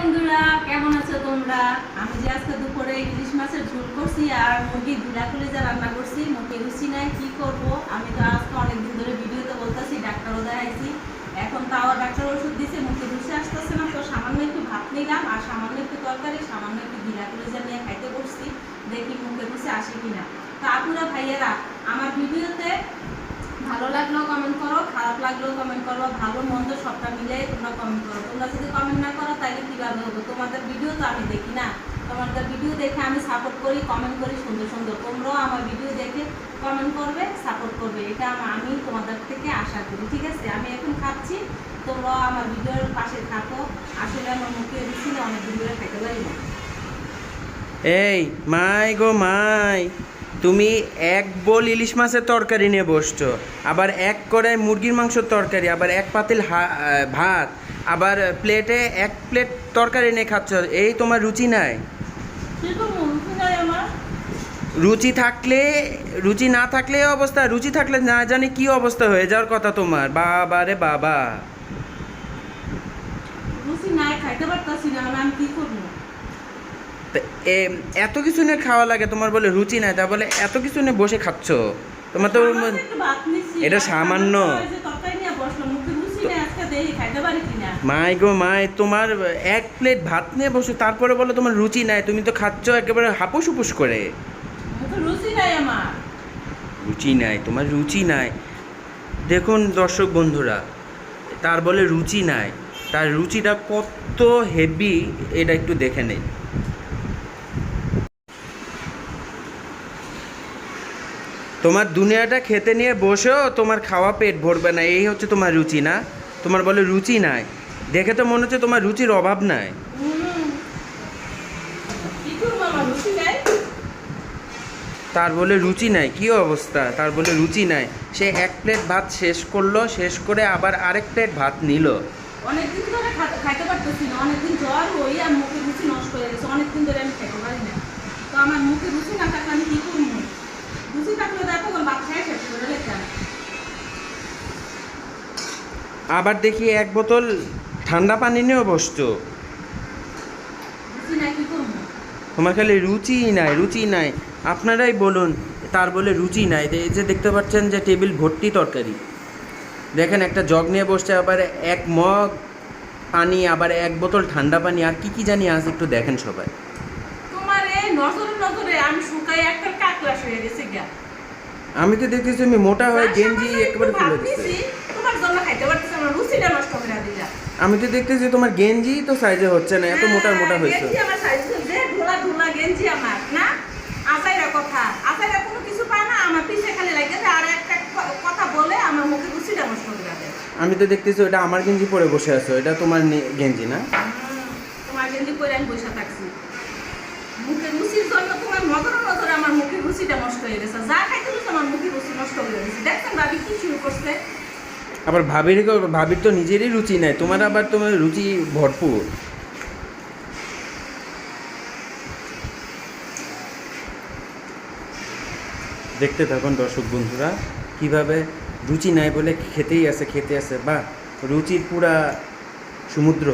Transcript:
বন্ধুরা, কেমন আছো তোমরা? আমি যে আজকে দুপুরে ইলিশ মাছের ঝোল করছি আর মুরগি ধুলা যা রান্না করছি মুখে রুচি নাই, কি করব? আমি তো আজকে অনেক দিন ধরে ভিডিওতে বলতেছি, ডাক্তারও দেখাইছি। এখন তাও ডাক্তার ওষুধ দিছে মুখে রুচি আসতেছে না, তো সামান্য একটু ভাত নিলাম আর সামান্য একটু তরকারি, সামান্য একটু ধুলা যা নিয়ে খাইতে বসছি, দেখি মুখে রুচি আসে কিনা। তো আপুরা, ভাইয়েরা, আমার ভিডিওতে ভালো লাগলেও কমেন্ট করো, খারাপ লাগলেও কমেন্ট করো, ভালো, মন্দ সবটা মিলে তোমরা কমেন্ট করো। তোমরা যদি কমেন্ট না করো, তাহলে কীভাবে হবে? তোমাদের ভিডিও তো আমি দেখি না। তোমাদের ভিডিও দেখে আমি সাপোর্ট করি কমেন্ট করি, সুন্দর সুন্দর। তোমরাও আমার ভিডিও দেখে কমেন্ট করবে সাপোর্ট করবে। এটা আমি তোমাদের থেকে আশা করি, ঠিক আছে? আমি এখন খাচ্ছি, তোমরাও আমার ভিডিওর পাশে থাকো। আসলে আমার মুখে না অনেক ধরে খেতে পারি না। এই, মাই গো, মাই। তুমি এক বোল ইলিশ মাছের তরকারি নিয়ে বসছো আবার এক কড়াই মুরগির মাংসের তরকারি আবার এক পাতিল ভাত আবার প্লেটে এক প্লেট তরকারি নিয়ে খাচ্ছ এই তোমার রুচি নাই? রুচি থাকলে রুচি না থাকলে অবস্থা রুচি থাকলে না জানি কি অবস্থা হয়ে যাওয়ার কথা তোমার বাবা রে বাবা। রুচি নাই খাইতে পারতাছি না আমি কি করব? তা এ- এত কিছু নিয়ে খাওয়া লাগে তোমার বলে রুচি নাই তা বলে এত কিছু নিয়ে বসে খাচ্ছ? তোমার তো এটা সামান্য। মাই গো মাই তোমার এক প্লেট ভাত নিয়ে বসে তারপরে বলো তোমার রুচি নাই তুমি তো খাচ্ছ একেবারে হাপুস হুপুস করে। রুচি নাই তোমার রুচি নাই। দেখুন দর্শক বন্ধুরা তার বলে রুচি নাই তার রুচিটা কত হেভি এটা একটু দেখে নেই। তোমার দুনিয়াটা খেতে নিয়ে বসেও তোমার খাওয়া পেট ভরবে না এই হচ্ছে তোমার রুচি না? তোমার বলে রুচি নাই। দেখে তো মনে হচ্ছে তোমার রুচির অভাব নাই? তার বলে রুচি নাই কি অবস্থা? তার বলে রুচি নাই। সে এক প্লেট ভাত শেষ করল শেষ করে আবার আরেক প্লেট ভাত নিল। অনেকদিন ধরে খাইতে পারতেছি না, অনেকদিন জ্বর হই আর মুখে রুচি নষ্ট হয়ে গেছে, অনেকদিন ধরে আমি খাইতে পারি না। তো আমার মুখে রুচি না আমি কি করব? রুচি থাকলে তো এতক্ষণ ভাত খাই শেষ করে রেখেছিলাম। আবার দেখি এক বোতল ঠান্ডা পানি নিয়েও করব? তোমার খালি রুচি নাই রুচি নাই। আপনারাই বলুন তার বলে রুচি নাই। এই যে দেখতে পাচ্ছেন যে টেবিল ভর্তি তরকারি। দেখেন একটা জগ নিয়ে বসছে আবার এক মগ পানি আবার এক বোতল ঠান্ডা পানি আর কি কি জানি আজ একটু দেখেন সবাই। তোমার এই নজরে নজরে আমি শুকাই একটা কাকলাস হয়ে গেছে আমি তো দেখতেছি তুমি মোটা হয়ে গেঞ্জি একেবারে খুলে দিচ্ছে তোমার জন্য খাইতে পারতেছে আমার রুচিটা নষ্ট করে দিলা। আমি তো দেখতেছি তোমার গেঞ্জি তো সাইজে হচ্ছে না এত মোটা মোটা হয়েছে। গেঞ্জি আমার সাইজ যে ঢোলা ঢোলা গেঞ্জি আমার না? আসাইরা কথা আসাইরা কোনো কিছু পায় না আমার পিছে খালি লাগে আর একটা কথা বলে আমার মুখে রুচিটা নষ্ট করে দেয়। আমি তো দেখতেছি ওটা আমার গেঞ্জি পরে বসে আছো এটা তোমার গেঞ্জি না? তোমার গেঞ্জি পরে আমি বসে থাকছি। মুখে রুচির জন্য তোমার নজরে নজরে আমার মুখে রুচিটা নষ্ট হয়ে গেছে যা খাইতে দিচ্ছে আমার মুখে রুচি আবার ভাবির ভাবির তো নিজেরই রুচি নাই, তোমার আবার তোমার রুচি ভরপুর। দেখতে থাকুন দর্শক বন্ধুরা, কীভাবে রুচি নাই বলে খেতেই আছে, খেতে আছে, বা রুচির পুরা সমুদ্র।